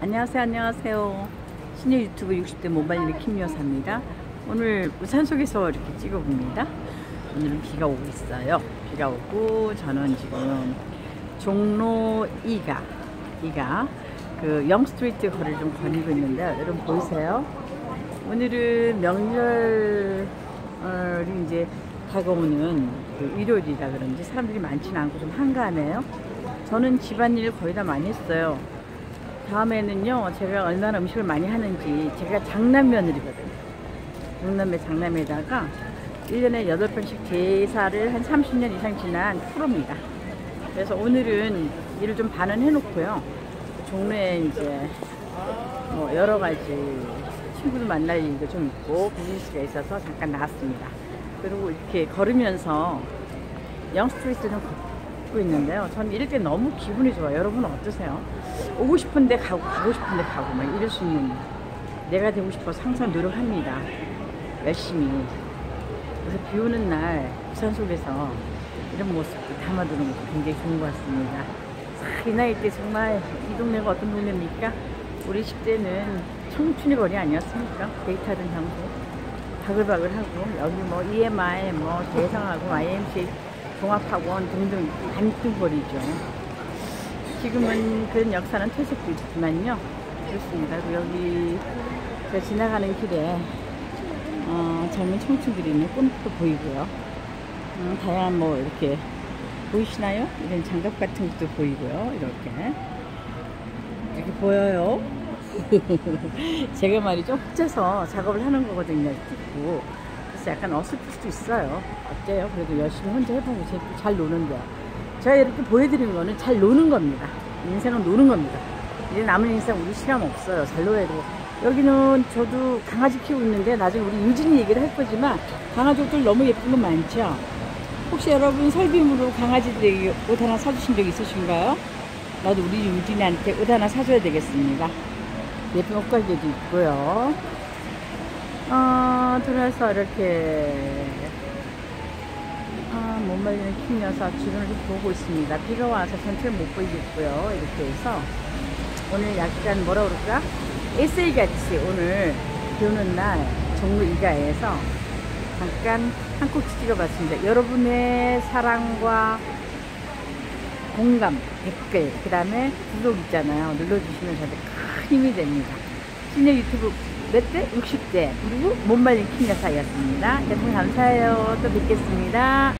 안녕하세요 안녕하세요. 신예 유튜브 60대 모바일 킴 여사입니다. 오늘 우산 속에서 이렇게 찍어봅니다. 오늘은 비가 오고 있어요. 비가 오고 저는 지금 종로 2가 2가 그 영스트리트 거리를 좀 거니고 있는데요. 여러분 보이세요? 오늘은 명절이 이제 다가오는 그 일요일이라 그런지 사람들이 많지는 않고 좀 한가하네요. 저는 집안일 거의 다 많이 했어요 다음에는요 제가 얼마나 음식을 많이 하는지 제가 장남 며느리거든요. 육남매 장남에다가 1년에 8번씩 제사를 한 30년 이상 지난 프로입니다. 그래서 오늘은 일을 좀 반은 해놓고요. 종로에 이제 뭐 여러 가지 친구들 만날 일도 좀 있고 비즈니스가 있어서 잠깐 나왔습니다. 그리고 이렇게 걸으면서 영스트리트 좀 걷고 있는데요 저는 이럴 때 너무 기분이 좋아요 여러분 어떠세요? 오고 싶은데 가고 가고 싶은데 가고 막 이럴 수 있는 내가 되고 싶어서 항상 노력합니다 열심히 그래서 비 오는 날 부산 속에서 이런 모습도 담아두는 것도 굉장히 좋은 것 같습니다 이 나이 때 정말 이 동네가 어떤 동네입니까? 우리 10대는 청춘의 거리 아니었습니까? 데이트하던 장소 바글바글하고 여기 뭐 EMI 뭐 대상하고 IMC 종합학원 등등 반등거리죠 지금은 그런 역사는 퇴색도 있지만요. 그렇습니다. 여기 저 지나가는 길에 어, 젊은 청춘들이 있는 꽃도 보이고요. 음, 다양한 뭐 이렇게 보이시나요? 이런 장갑 같은 것도 보이고요. 이렇게 이렇게 보여요. 제가 말이죠 혼자서 작업을 하는 거거든요. 찍고 그래서 약간 어설플 수도 있어요. 어때요? 그래도 열심히 혼자 해보고 잘 노는데 제가 이렇게 보여드리는 거는 잘 노는 겁니다. 인생은 노는 겁니다. 이제 남은 인생 우리 시간 없어요. 잘 놀아야 되고. 여기는 저도 강아지 키우고 있는데 나중에 우리 유진이 얘기를 할 거지만 강아지들 너무 예쁜 거 많죠? 혹시 여러분 설빔으로 강아지들에게 옷 하나 사주신 적 있으신가요? 나도 우리 유진이한테 옷 하나 사줘야 되겠습니다. 예쁜 옷가게도 있고요. 어, 들어서 이렇게 아, 못 말리는 킹 여사 주변을 좀 보고 있습니다. 비가 와서 전체를 못 보이겠고요. 이렇게 해서 오늘 약간 뭐라 그럴까? 에세이 같이 오늘 비 오는 날 종로 이가에서 잠깐 한 꼭지 찍어봤습니다. 여러분의 사랑과 공감, 댓글, 그 다음에 구독 있잖아요. 눌러주시면 저한테 큰 힘이 됩니다. 신의 유튜브 몇 대? 60대. 그리고 못 말린 킹 여사였습니다. 여러분 감사해요. 또 뵙겠습니다.